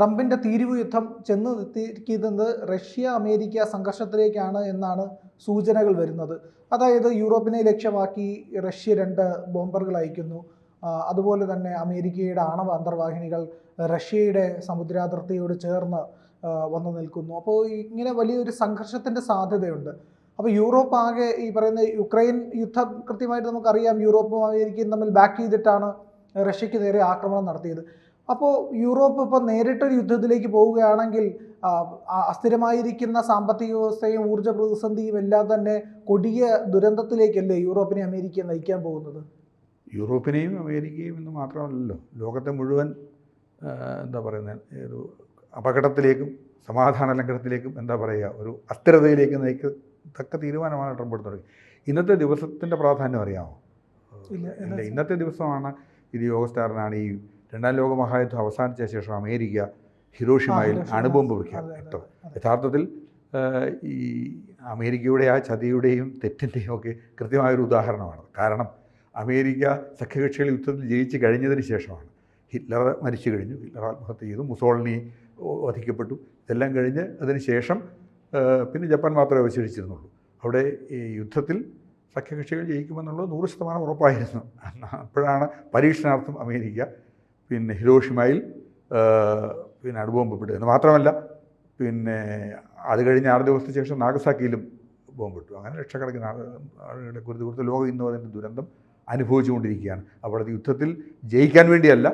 ട്രംപിന്റെ തീരുവ യുദ്ധം ചെന്ന് എത്തിക്കുന്നത് റഷ്യ അമേരിക്ക സംഘർഷത്തിലേക്കാണ് എന്നാണ് സൂചനകൾ വരുന്നത്. അതായത് യൂറോപ്പിനെ ലക്ഷ്യമാക്കി റഷ്യ രണ്ട് ബോംബറുകൾ അയക്കുന്നു. അതുപോലെ തന്നെ അമേരിക്കയുടെ ആണവ അന്തർവാഹിനികൾ റഷ്യയുടെ സമുദ്രാതിർത്തിയോട് ചേർന്ന് വന്നു നിൽക്കുന്നു. അപ്പോൾ ഇങ്ങനെ വലിയൊരു സംഘർഷത്തിന്റെ സാധ്യതയുണ്ട്. അപ്പോൾ യൂറോപ്പ് ആകെ ഈ പറയുന്ന യുക്രൈൻ യുദ്ധം കൃത്യമായിട്ട് നമുക്കറിയാം. യൂറോപ്പും അമേരിക്കയും തമ്മിൽ ബാക്ക് ചെയ്തിട്ടാണ് റഷ്യക്ക് നേരെ ആക്രമണം നടത്തിയത്. അപ്പോൾ യൂറോപ്പ് ഇപ്പോൾ നേരിട്ടൊരു യുദ്ധത്തിലേക്ക് പോവുകയാണെങ്കിൽ അസ്ഥിരമായിരിക്കുന്ന സാമ്പത്തിക വ്യവസ്ഥയും ഊർജ പ്രതിസന്ധിയും എല്ലാം തന്നെ കൊടിയ ദുരന്തത്തിലേക്കല്ലേ യൂറോപ്പിനെ അമേരിക്ക നയിക്കാൻ പോകുന്നത്? യൂറോപ്പിനെയും അമേരിക്കയും എന്ന് മാത്രമല്ലല്ലോ ലോകത്തെ മുഴുവൻ എന്താ പറയുന്നത് ഒരു അപകടത്തിലേക്കും സമാധാന ലംഘനത്തിലേക്കും എന്താ പറയുക ഒരു അസ്ഥിരതയിലേക്ക് നയിക്കത്തക്ക തീരുമാനമാണ് ട്രംപ് എടുത്തത് ഇന്നത്തെ ദിവസത്തിന്റെ പ്രാധാന്യം അറിയാമോ? ഇല്ല, ഇന്നത്തെ ദിവസമാണ് ഇത് യോഗസ്റ്റ് ആറിനാണ് ഈ രണ്ടാം ലോക മഹായുദ്ധം അവസാനിച്ച ശേഷം അമേരിക്ക ഹിരോഷിമയിൽ ഹിരോഷിമ. അണുബോംബ് അതെ. യഥാർത്ഥത്തിൽ ഈ അമേരിക്കയുടെ ആ ചതിയുടെയും തെറ്റിന്റെയും ഒക്കെ കൃത്യമായൊരു ഉദാഹരണമാണ്. കാരണം അമേരിക്ക സഖ്യകക്ഷികൾ യുദ്ധത്തിൽ ജയിച്ച് കഴിഞ്ഞതിന് ശേഷമാണ്. ഹിറ്റ്ലർ മരിച്ചു കഴിഞ്ഞു. ഹിറ്റ്ലർ ആത്മഹത്യ ചെയ്തു. മുസോളിനി വധിക്കപ്പെട്ടു. ഇതെല്ലാം കഴിഞ്ഞ് അതിന് ശേഷം പിന്നെ ജപ്പാൻ മാത്രമേ അവശേഷിച്ചിരുന്നുള്ളൂ. അവിടെ ഈ യുദ്ധത്തിൽ സഖ്യകക്ഷികൾ ജയിക്കുമെന്നുള്ളത് നൂറ് ശതമാനം ഉറപ്പായിരുന്നു. അപ്പോഴാണ് പരീക്ഷണാർത്ഥം അമേരിക്ക പിന്നെ ഹിരോഷിമയിൽ പിന്നെ അണുബോംബ് എന്ന് മാത്രമല്ല പിന്നെ അത് കഴിഞ്ഞ് ആറ് ദിവസത്തിന് ശേഷം നാഗസാക്കിയിലും ബോംബിട്ടു. അങ്ങനെ ലക്ഷക്കണക്കിന് ആൾ ആളുകളുടെ കുരുതി കൊടുത്ത് ലോകം ഇന്നും അതിന്റെ ദുരന്തം അനുഭവിച്ചുകൊണ്ടിരിക്കുകയാണ്. അവിടുത്തെ യുദ്ധത്തിൽ ജയിക്കാൻ വേണ്ടിയല്ല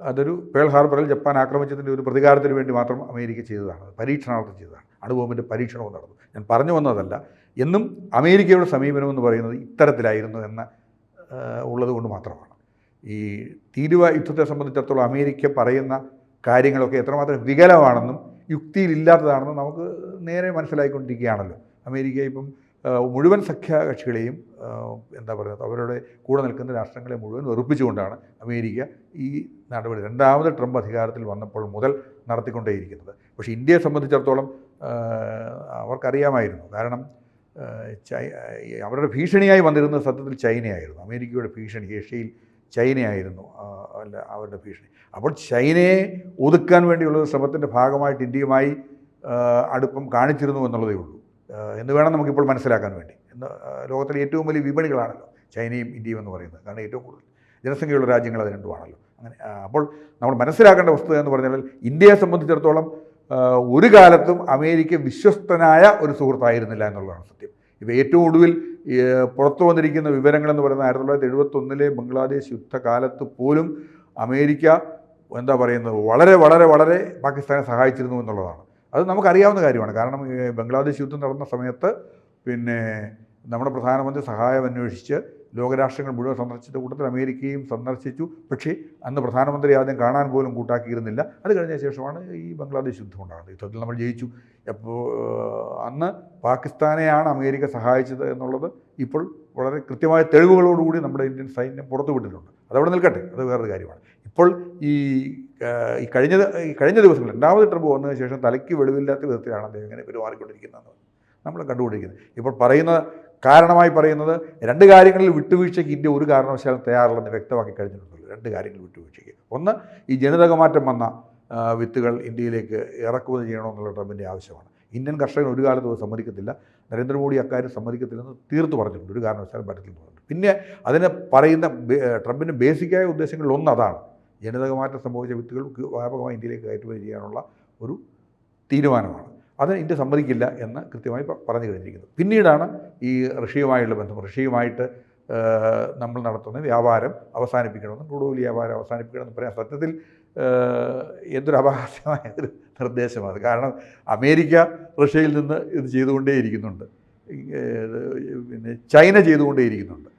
അതൊരു പേൾ ഹാർബറിൽ ജപ്പാൻ ആക്രമിച്ചതിന്റെ ഒരു പ്രതികാരത്തിന് വേണ്ടി മാത്രം അമേരിക്ക ചെയ്തതാണ്. പരീക്ഷണാർത്ഥം ചെയ്തതാണ്. അണുബോംബിന്റെ പരീക്ഷണവും നടന്നു. ഞാൻ പറഞ്ഞു വന്നതല്ല എന്നും അമേരിക്കയുടെ സമീപനം എന്ന് പറയുന്നത് ഇത്തരത്തിലായിരുന്നു എന്ന് ഉള്ളത് കൊണ്ട് മാത്രമാണ്. ഈ തീരുവ യുദ്ധത്തെ സംബന്ധിച്ചിടത്തോളം അമേരിക്ക പറയുന്ന കാര്യങ്ങളൊക്കെ എത്രമാത്രം വികലമാണെന്നും യുക്തിയിലില്ലാത്തതാണെന്നും നമുക്ക് നേരെ മനസ്സിലായിക്കൊണ്ടിരിക്കുകയാണല്ലോ. അമേരിക്ക ഇപ്പം മുഴുവൻ സഖ്യകക്ഷികളെയും എന്താ പറയുന്നത് അവരുടെ കൂടെ നിൽക്കുന്ന രാഷ്ട്രങ്ങളെ മുഴുവൻ വെറുപ്പിച്ചുകൊണ്ടാണ് അമേരിക്ക ഈ നടപടി രണ്ടാമത് ട്രംപ് അധികാരത്തിൽ വന്നപ്പോൾ മുതൽ നടത്തിക്കൊണ്ടേയിരിക്കുന്നത്. പക്ഷേ ഇന്ത്യയെ സംബന്ധിച്ചിടത്തോളം അവർക്കറിയാമായിരുന്നു. കാരണം ചൈ അവരുടെ ഭീഷണിയായി വന്നിരുന്നത് സത്യത്തിൽ ചൈനയായിരുന്നു. അമേരിക്കയുടെ ഭീഷണി ഏഷ്യയിൽ ചൈനയായിരുന്നു അല്ല അവരുടെ ഭീഷണി. അപ്പോൾ ചൈനയെ ഒതുക്കാൻ വേണ്ടിയുള്ള ശ്രമത്തിന്റെ ഭാഗമായിട്ട് ഇന്ത്യയുമായി അടുപ്പം കാണിച്ചിരുന്നു എന്നുള്ളതേ ഉള്ളൂ. എന്ന് വേണം നമുക്കിപ്പോൾ മനസ്സിലാക്കാൻ വേണ്ടി. എന്ന് ലോകത്തിലെ ഏറ്റവും വലിയ വിപണികളാണല്ലോ ചൈനയും ഇന്ത്യയും എന്ന് പറയുന്നത്. കാരണം ഏറ്റവും കൂടുതൽ ജനസംഖ്യയുള്ള രാജ്യങ്ങൾ അത് രണ്ടുമാണല്ലോ. അങ്ങനെ അപ്പോൾ നമ്മൾ മനസ്സിലാക്കേണ്ട വസ്തുത എന്ന് പറഞ്ഞാൽ ഇന്ത്യയെ സംബന്ധിച്ചിടത്തോളം ഒരു കാലത്തും അമേരിക്ക വിശ്വസ്തനായ ഒരു സുഹൃത്തായിരുന്നില്ല എന്നുള്ളതാണ് സത്യം. ഇപ്പോൾ ഏറ്റവും ഒടുവിൽ പുറത്തു വന്നിരിക്കുന്ന വിവരങ്ങളെന്ന് പറയുന്നത് ആയിരത്തി തൊള്ളായിരത്തി എഴുപത്തൊന്നിലെ ബംഗ്ലാദേശ് യുദ്ധകാലത്ത് പോലും അമേരിക്ക എന്താ പറയുന്നത് വളരെ വളരെ വളരെ പാകിസ്ഥാനെ സഹായിച്ചിരുന്നു എന്നുള്ളതാണ്. അത് നമുക്കറിയാവുന്ന കാര്യമാണ്. കാരണം ബംഗ്ലാദേശ് യുദ്ധം നടന്ന സമയത്ത് പിന്നെ നമ്മുടെ പ്രധാനമന്ത്രി സഹായം അന്വേഷിച്ച് ലോകരാഷ്ട്രങ്ങൾ മുഴുവൻ സന്ദർശിച്ച കൂട്ടത്തിൽ അമേരിക്കയും സന്ദർശിച്ചു. പക്ഷേ അന്ന് പ്രധാനമന്ത്രി ആദ്യം കാണാൻ പോലും കൂട്ടാക്കിയിരുന്നില്ല. അത് കഴിഞ്ഞ ശേഷമാണ് ഈ ബംഗ്ലാദേശ് യുദ്ധം ഉണ്ടാകുന്നത്. യുദ്ധത്തിൽ നമ്മൾ ജയിച്ചു. അപ്പോൾ അന്ന് പാകിസ്ഥാനെയാണ് അമേരിക്ക സഹായിച്ചത് എന്നുള്ളത് ഇപ്പോൾ വളരെ കൃത്യമായ തെളിവുകളോടുകൂടി നമ്മുടെ ഇന്ത്യൻ സൈന്യം പുറത്തു പുറത്തുവിട്ടിട്ടുണ്ട് അതവിടെ നിൽക്കട്ടെ. അത് വേറൊരു കാര്യമാണ്. ഇപ്പോൾ ഈ ഈ കഴിഞ്ഞ ഈ കഴിഞ്ഞ ദിവസങ്ങൾ രണ്ടാമത് ട്രിപ്പ് വന്നതിന് ശേഷം തലയ്ക്ക് വെളിവില്ലാത്ത വിധത്തിലാണ് അദ്ദേഹം ഇങ്ങനെ പെരുമാറിക്കൊണ്ടിരിക്കുന്നത് നമ്മൾ കണ്ടുകൊണ്ടിരിക്കുന്നത്. ഇപ്പോൾ പറയുന്ന കാരണമായി പറയുന്നത് രണ്ട് കാര്യങ്ങളിൽ വിട്ടുവീഴ്ചയ്ക്ക് ഇന്ത്യ ഒരു കാരണവശാലും തയ്യാറല്ലെന്ന് വ്യക്തമാക്കി കഴിഞ്ഞിട്ടുണ്ടല്ലോ. രണ്ട് കാര്യങ്ങൾ വിട്ടുവീഴ്ചയ്ക്ക്. ഒന്ന് ഈ ജനിതകമാറ്റം വന്ന വിത്തുകൾ ഇന്ത്യയിലേക്ക് ഇറക്കുമതി ചെയ്യണമെന്നുള്ള ട്രംപിന്റെ ആവശ്യമാണ്. ഇന്ത്യൻ കർഷകൻ ഒരു കാലത്തും അത് സമ്മതിക്കത്തില്ല. നരേന്ദ്രമോദി അക്കാര്യം സമ്മതിക്കത്തില്ലെന്ന് തീർത്ത് പറഞ്ഞിട്ടുണ്ട്. ഒരു കാരണവശാലും പറ്റത്തില്ലെന്ന് പറഞ്ഞിട്ടുണ്ട്. പിന്നെ അതിനെ പറയുന്ന ട്രംപിന്റെ ബേസിക്കായ ഉദ്ദേശങ്ങളിൽ ഒന്ന് അതാണ്. ജനിതകമാറ്റം സംഭവിച്ച വിത്തുകൾ വ്യാപകമായി ഇന്ത്യയിലേക്ക് കയറ്റുമതി ചെയ്യാനുള്ള ഒരു തീരുമാനമാണ്. അത് ഇന്ത്യ സമ്മതിക്കില്ല എന്ന് കൃത്യമായി പറഞ്ഞു കഴിഞ്ഞിരിക്കുന്നത് പിന്നീടാണ് ഈ റഷ്യയുമായുള്ള ബന്ധം. റഷ്യയുമായിട്ട് നമ്മൾ നടത്തുന്ന വ്യാപാരം അവസാനിപ്പിക്കണമെന്നും ക്രൂഡ് വ്യാപാരം അവസാനിപ്പിക്കണമെന്ന് പറയാം സത്യത്തിൽ എന്തൊരു അപഹാസ്യമായ ഒരു നിർദ്ദേശമാണ്. കാരണം അമേരിക്ക റഷ്യയിൽ നിന്ന് ഇത് ചെയ്തുകൊണ്ടേയിരിക്കുന്നുണ്ട്. പിന്നെ ചൈന ചെയ്തുകൊണ്ടേയിരിക്കുന്നുണ്ട്.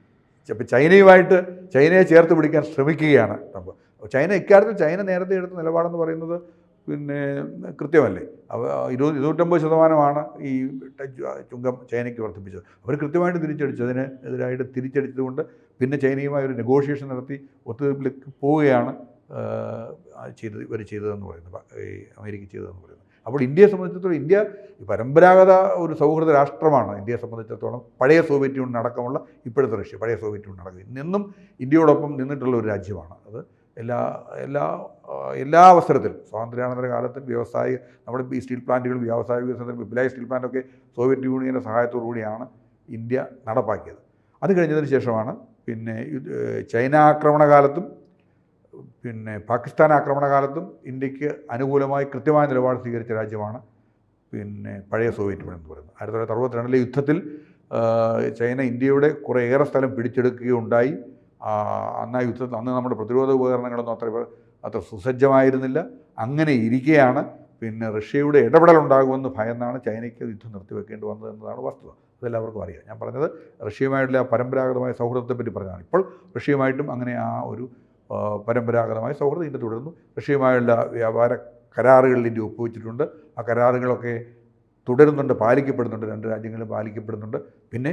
അപ്പോൾ ചൈനയുമായിട്ട് ചൈനയെ ചേർത്ത് പിടിക്കാൻ ശ്രമിക്കുകയാണ് ട്രംപ്. ചൈന ഇക്കാര്യത്തിൽ ചൈന നേരത്തെ എടുത്ത നിലപാടെന്ന് പറയുന്നത് പിന്നെ കൃത്യമല്ലേ? ഇരുപത് ഇരുന്നൂറ്റമ്പത് ശതമാനമാണ് ഈ ചുങ്കം ചൈനയ്ക്ക് വർദ്ധിപ്പിച്ചത്. അവർ കൃത്യമായിട്ട് തിരിച്ചടിച്ചു അതിന് എതിരായിട്ട് തിരിച്ചടിച്ചതുകൊണ്ട് പിന്നെ ചൈനയുമായി ഒരു നെഗോഷിയേഷൻ നടത്തി ഒത്തുതീർപ്പിലേക്ക് പോവുകയാണ് ചെയ്തത് ഇവർ ചെയ്തതെന്ന് പറയുന്നത് ഈ അമേരിക്ക ചെയ്തതെന്ന് പറയുന്നത്. അപ്പോൾ ഇന്ത്യയെ സംബന്ധിച്ചിടത്തോളം ഇന്ത്യ പരമ്പരാഗത ഒരു സൗഹൃദ രാഷ്ട്രമാണ്. ഇന്ത്യയെ സംബന്ധിച്ചിടത്തോളം പഴയ സോവിയറ്റ് യൂണിയൻ അടക്കമുള്ള ഇപ്പോഴത്തെ റഷ്യ പഴയ സോവിയറ്റ് യൂണിയൻ അടക്കം നിന്നും ഇന്ത്യയോടൊപ്പം നിന്നിട്ടുള്ള ഒരു രാജ്യമാണ് അത്. എല്ലാ എല്ലാ എല്ലാ അവസരത്തിലും. സ്വാതന്ത്ര്യാനന്തര കാലത്തും വ്യവസായ നമ്മുടെ ഈ സ്റ്റീൽ പ്ലാന്റുകൾ വ്യാവസായിക വികസനത്തിൽ വിപുലായ സ്റ്റീൽ പ്ലാന്റൊക്കെ സോവിയറ്റ് യൂണിയന്റെ സഹായത്തോടു കൂടിയാണ് ഇന്ത്യ നടപ്പാക്കിയത്. അത് കഴിഞ്ഞതിന് ശേഷമാണ് പിന്നെ ചൈന ആക്രമണ കാലത്തും പിന്നെ പാകിസ്ഥാൻ ആക്രമണ കാലത്തും ഇന്ത്യയ്ക്ക് അനുകൂലമായി കൃത്യമായ നിലപാട് സ്വീകരിച്ച രാജ്യമാണ് പിന്നെ പഴയ സോവിയറ്റ് യൂണിയൻ എന്ന് പറയുന്നത്. ആയിരത്തി തൊള്ളായിരത്തി അറുപത്തിരണ്ടിലെ യുദ്ധത്തിൽ ചൈന ഇന്ത്യയുടെ കുറേയേറെ സ്ഥലം പിടിച്ചെടുക്കുകയുണ്ടായി. അന്ന് യുദ്ധത്തിൽ അന്ന് നമ്മുടെ പ്രതിരോധ ഉപകരണങ്ങളൊന്നും അത്ര അത്ര സുസജ്ജമായിരുന്നില്ല. അങ്ങനെ ഇരിക്കുകയാണ് പിന്നെ റഷ്യയുടെ ഇടപെടൽ ഉണ്ടാകുമെന്ന് ഭയന്നാണ് ചൈനയ്ക്ക് യുദ്ധം നിർത്തിവെക്കേണ്ടി വന്നത് എന്നതാണ് വസ്തുത. അതെല്ലാവർക്കും അറിയാം. ഞാൻ പറഞ്ഞത് റഷ്യയുമായിട്ടുള്ള പരമ്പരാഗതമായ സൗഹൃദത്തെപ്പറ്റി പറഞ്ഞതാണ്. ഇപ്പോൾ റഷ്യയുമായിട്ടും അങ്ങനെ ആ ഒരു പരമ്പരാഗതമായ സൗഹൃദം ഇന്ത്യ തുടരുന്നു. റഷ്യയുമായുള്ള വ്യാപാര കരാറുകളിൽ ഇന്ത്യ ഒപ്പുവെച്ചിട്ടുണ്ട്. ആ കരാറുകളൊക്കെ തുടരുന്നുണ്ട് പാലിക്കപ്പെടുന്നുണ്ട് രണ്ട് രാജ്യങ്ങളും പാലിക്കപ്പെടുന്നുണ്ട്. പിന്നെ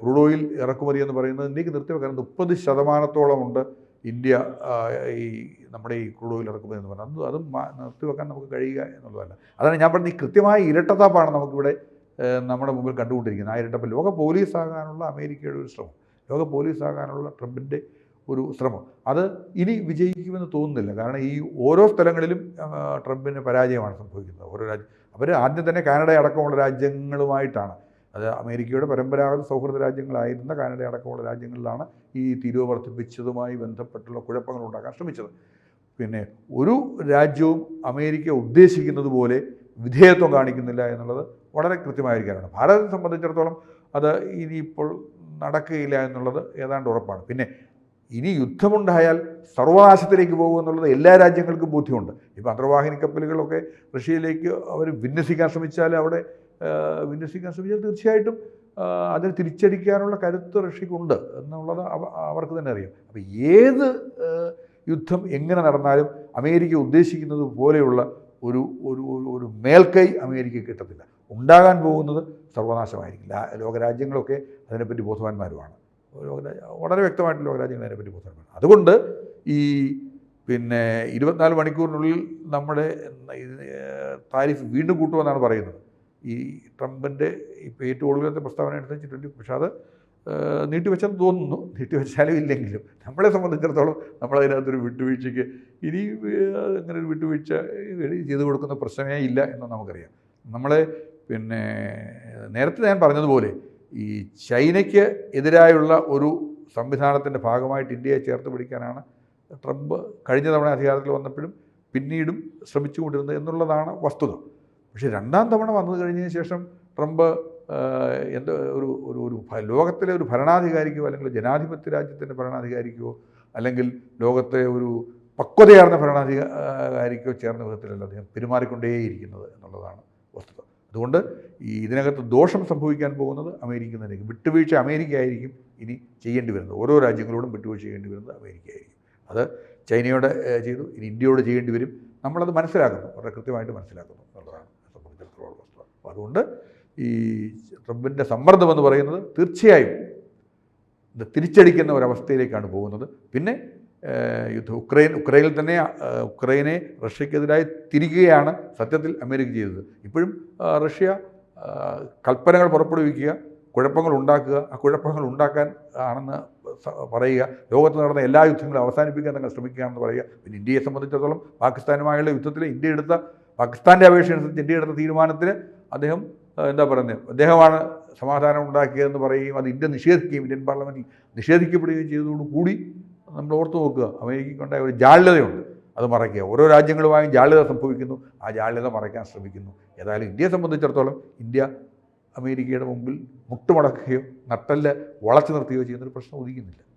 ക്രൂഡ് ഓയിൽ ഇറക്കുമതി എന്ന് പറയുന്നത് ഇന്ത്യയ്ക്ക് നിർത്തിവെക്കാൻ മുപ്പത് ശതമാനത്തോളമുണ്ട് ഇന്ത്യ ഈ നമ്മുടെ ഈ ക്രൂഡ് ഓയിൽ ഇറക്കുമതി എന്ന് പറയുന്നത് അത് നിർത്തിവെക്കാൻ നമുക്ക് കഴിയുക എന്നുള്ളതല്ല. അതാണ് ഞാൻ പറഞ്ഞത് ഈ കൃത്യമായ ഇരട്ടത്താപ്പാണ് നമുക്കിവിടെ നമ്മുടെ മുമ്പിൽ കണ്ടുകൊണ്ടിരിക്കുന്നത്. ആ ഇരട്ടപ്പ് ലോക പോലീസ് ആകാനുള്ള അമേരിക്കയുടെ ഒരു ശ്രമം ലോക പോലീസ് ആകാനുള്ള ട്രംപിന്റെ ഒരു ശ്രമം. അത് ഇനി വിജയിക്കുമെന്ന് തോന്നുന്നില്ല. കാരണം ഈ ഓരോ സ്ഥലങ്ങളിലും ട്രംപിന് പരാജയമാണ് സംഭവിക്കുന്നത്. ഓരോ രാജ്യം അവർ ആദ്യം തന്നെ കാനഡ അടക്കമുള്ള രാജ്യങ്ങളുമായിട്ടാണ്. അത് അമേരിക്കയുടെ പരമ്പരാഗത സൗഹൃദ രാജ്യങ്ങളായിരുന്ന കാനഡ അടക്കമുള്ള രാജ്യങ്ങളിലാണ് ഈ തീരുവ വർദ്ധിപ്പിച്ചതുമായി ബന്ധപ്പെട്ടുള്ള കുഴപ്പങ്ങൾ ഉണ്ടാക്കാൻ ശ്രമിച്ചത്. പിന്നെ ഒരു രാജ്യവും അമേരിക്ക ഉദ്ദേശിക്കുന്നത് പോലെ വിധേയത്വം കാണിക്കുന്നില്ല എന്നുള്ളത് വളരെ കൃത്യമായ ഒരു കാര്യമാണ്. ഭാരതത്തെ സംബന്ധിച്ചിടത്തോളം അത് ഇനിയിപ്പോൾ നടക്കുകയില്ല എന്നുള്ളത് ഏതാണ്ട് ഉറപ്പാണ്. പിന്നെ ഇനി യുദ്ധമുണ്ടായാൽ സർവനാശത്തിലേക്ക് പോകുമെന്നുള്ളത് എല്ലാ രാജ്യങ്ങൾക്കും ബോധ്യമുണ്ട്. ഇപ്പോൾ അന്തർവാഹിനി കപ്പലുകളൊക്കെ റഷ്യയിലേക്ക് അവർ വിന്യസിക്കാൻ ശ്രമിച്ചാൽ അവിടെ വിന്യസിക്കാൻ ശ്രമിച്ചാൽ തീർച്ചയായിട്ടും അതിനെ തിരിച്ചടിക്കാനുള്ള കരുത്ത് റഷ്യക്കുണ്ട് എന്നുള്ളത് അവ- അവർക്ക് തന്നെ അറിയാം. അപ്പോൾ ഏത് യുദ്ധം എങ്ങനെ നടന്നാലും അമേരിക്ക ഉദ്ദേശിക്കുന്നത് പോലെയുള്ള ഒരു ഒരു ഒരു- മേൽക്കൈ അമേരിക്ക കിട്ടത്തില്ല. ഉണ്ടാകാൻ പോകുന്നത് സർവനാശമായിരിക്കും. ലോകരാജ്യങ്ങളൊക്കെ അതിനെപ്പറ്റി ബോധവാന്മാരുമാണ്. ലോകരാജ്യ വളരെ വ്യക്തമായിട്ട് ലോകരാജ്യങ്ങൾ അതിനെപ്പറ്റി ബോധ്യമാണ് അതുകൊണ്ട് ഈ പിന്നെ ഇരുപത്തിനാല് മണിക്കൂറിനുള്ളിൽ നമ്മുടെ താരിഫ് വീണ്ടും കൂട്ടുമെന്നാണ് പറയുന്നത്. ഈ ട്രംപിന്റെ ഇപ്പോൾ ഏറ്റവും ഒടുവിലത്തെ പ്രസ്താവന അനുസരിച്ചിട്ടുണ്ട് പക്ഷെ അത് നീട്ടിവെച്ചെന്ന് തോന്നുന്നു. നീട്ടിവെച്ചാലും ഇല്ലെങ്കിലും നമ്മളെ സംബന്ധിച്ചിടത്തോളം നമ്മളതിനകത്തൊരു വിട്ടുവീഴ്ചയ്ക്ക് ഇനി അങ്ങനെ ഒരു വിട്ടുവീഴ്ച ചെയ്തു കൊടുക്കുന്ന പ്രശ്നമേ ഇല്ല എന്ന് നമുക്കറിയാം. നമ്മളെ പിന്നെ നേരത്തെ ഞാൻ പറഞ്ഞതുപോലെ ഈ ചൈനയ്ക്ക് എതിരായുള്ള ഒരു സംവിധാനത്തിന്റെ ഭാഗമായിട്ട് ഇന്ത്യയെ ചേർത്ത് പിടിക്കാനാണ് ട്രംപ് കഴിഞ്ഞ തവണ അധികാരത്തിൽ വന്നപ്പോഴും പിന്നീടും ശ്രമിച്ചുകൊണ്ടിരുന്നത് എന്നുള്ളതാണ് വസ്തുത. പക്ഷേ രണ്ടാം തവണ വന്നു കഴിഞ്ഞതിന് ശേഷം ട്രംപ് എന്ത് ഒരു ഒരു ഒരു ലോകത്തിലെ ഒരു ഭരണാധികാരിക്കോ അല്ലെങ്കിൽ ജനാധിപത്യ രാജ്യത്തിന്റെ ഭരണാധികാരിക്കോ അല്ലെങ്കിൽ ലോകത്തെ ഒരു പക്വതയാർന്ന ഭരണാധികാരിക്കോ ചേർന്ന വിധത്തിലല്ല അദ്ദേഹം പെരുമാറിക്കൊണ്ടേയിരിക്കുന്നത് എന്നുള്ളതാണ് വസ്തുത. അതുകൊണ്ട് ഈ ഇതിനകത്ത് ദോഷം സംഭവിക്കാൻ പോകുന്നത് അമേരിക്ക തന്നെയായിരിക്കും വിട്ടുവീഴ്ച അമേരിക്ക ആയിരിക്കും ഇനി ചെയ്യേണ്ടി വരുന്നത്. ഓരോ രാജ്യങ്ങളോടും വിട്ടുവീഴ്ച ചെയ്യേണ്ടി വരുന്നത് അമേരിക്ക ആയിരിക്കും അത് ചൈനയോട് ചെയ്തു. ഇനി ഇന്ത്യയോട് ചെയ്യേണ്ടി വരും. നമ്മളത് മനസ്സിലാക്കുന്നു. വളരെ കൃത്യമായിട്ട് മനസ്സിലാക്കുന്നു എന്നുള്ളതാണ് സംബന്ധിച്ചിടത്തോളം വസ്തുത. അപ്പോൾ അതുകൊണ്ട് ഈ ട്രംപിന്റെ സമ്മർദ്ദം എന്ന് പറയുന്നത് തീർച്ചയായും ഇത് തിരിച്ചടിക്കുന്ന ഒരവസ്ഥയിലേക്കാണ് പോകുന്നത്. പിന്നെ യുദ്ധം. ഉക്രൈൻ ഉക്രൈനിൽ തന്നെ ഉക്രൈനെ റഷ്യക്കെതിരായി തിരികുകയാണ് സത്യത്തിൽ അമേരിക്ക ചെയ്തത്. ഇപ്പോഴും റഷ്യ കൽപ്പനകൾ പുറപ്പെടുവിക്കുക കുഴപ്പങ്ങൾ ഉണ്ടാക്കുക ആ കുഴപ്പങ്ങൾ ഉണ്ടാക്കാൻ ആണെന്ന് പറയുക ലോകത്ത് നടന്ന എല്ലാ യുദ്ധങ്ങളും അവസാനിപ്പിക്കാൻ തങ്ങൾ ശ്രമിക്കുകയാണെന്ന് പറയുക പിന്നെ ഇന്ത്യയെ സംബന്ധിച്ചിടത്തോളം പാകിസ്ഥാനുമായുള്ള യുദ്ധത്തിൽ ഇന്ത്യ എടുത്ത പാകിസ്ഥാന്റെ അപേക്ഷ അനുസരിച്ച് ഇന്ത്യ എടുത്ത തീരുമാനത്തിന് അദ്ദേഹം എന്താ പറയുന്നത് അദ്ദേഹമാണ് സമാധാനം ഉണ്ടാക്കിയതെന്ന് പറയുകയും അത് ഇന്ത്യ നിഷേധിക്കുകയും ഇന്ത്യൻ പാർലമെന്റിൽ നിഷേധിക്കപ്പെടുകയും ചെയ്തതോടുകൂടി നമ്മൾ ഓർത്തു നോക്കുക. അമേരിക്കയ്ക്കുണ്ടായ ഒരു ജാള്യതയുണ്ട്. അത് മറയ്ക്കുക. ഓരോ രാജ്യങ്ങളുമായും ജാള്യത സംഭവിക്കുന്നു. ആ ജാള്യത മറയ്ക്കാൻ ശ്രമിക്കുന്നു. ഏതായാലും ഇന്ത്യയെ സംബന്ധിച്ചിടത്തോളം ഇന്ത്യ അമേരിക്കയുടെ മുമ്പിൽ മുട്ടുമടക്കുകയോ നട്ടൽ വളച്ചു നിർത്തുകയോ ചെയ്യുന്നൊരു പ്രശ്നം ഉദിക്കുന്നില്ല.